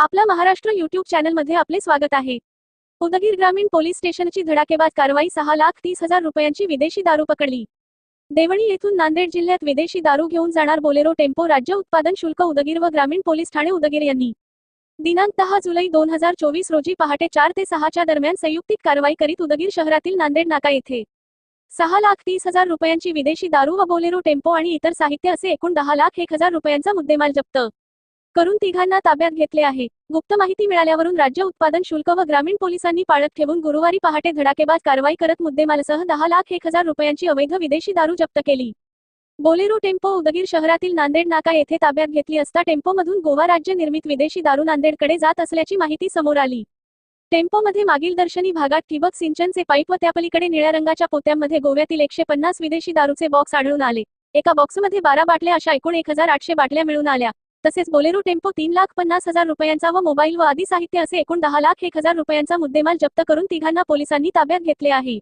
आपला महाराष्ट्र युट्यूब चॅनलमध्ये आपले स्वागत आहे. उदगीर ग्रामीण पोलीस स्टेशनची धडाकेबाद कारवाई सहा लाख तीस हजार रुपयांची विदेशी दारू पकडली. देवणी येथून नांदेड जिल्ह्यात विदेशी दारू घेऊन जाणार बोलेरो टेम्पो राज्य उत्पादन शुल्क उदगीर व ग्रामीण पोलीस ठाणे उदगीर यांनी. दिनांक दहा जुलै दोन हजार चोवीस रोजी पहाटे चार ते सहाच्या दरम्यान संयुक्तिक कारवाई करीत उदगीर शहरातील नांदेड नाका येथे. सहा लाख तीस हजार रुपयांची विदेशी दारू व बोलेरो टेम्पो आणि इतर साहित्य असे एकूण दहा लाख एक हजार रुपयांचा मुद्देमाल जप्त. करून तिघांना ताब्यात घेतले आहे. गुप्त माहिती मिळाल्यावरून राज्य उत्पादन शुल्क व ग्रामीण पोलिसांनी पाळत ठेवून गुरुवारी पहाटे धडाकेबाज कारवाई करत मुद्देमालसह दहा लाख एक हजार रुपयांची अवैध विदेशी दारू जप्त केली. बोलेरो टेम्पो उदगीर शहरातील नांदेड नाका येथे ताब्यात घेतली असता टेम्पोमधून गोवा राज्य निर्मित विदेशी दारू नांदेडकडे जात असल्याची माहिती समोर आली. टेम्पोमध्ये मागील दर्शनी भागात ठिबक सिंचनचे पाईप व त्यापलीकडे निळ्या रंगाच्या पोत्यांमध्ये गोव्यातील एकशे पन्नास विदेशी दारूचे बॉक्स आढळून आले. एका बॉक्समध्ये बारा बाटल्या अशा एकूण एक हजार आठशे बाटल्या मिळून आल्या. तसेच बोलेरो टेम्पो तीन लाख पन्नास हजार रुपयांचा व मोबाईल व आदी साहित्य असे एकूण दहा लाख एक हजार रुपयांचा मुद्देमाल जप्त करून तिघांना पोलिसांनी ताब्यात घेतले आहे.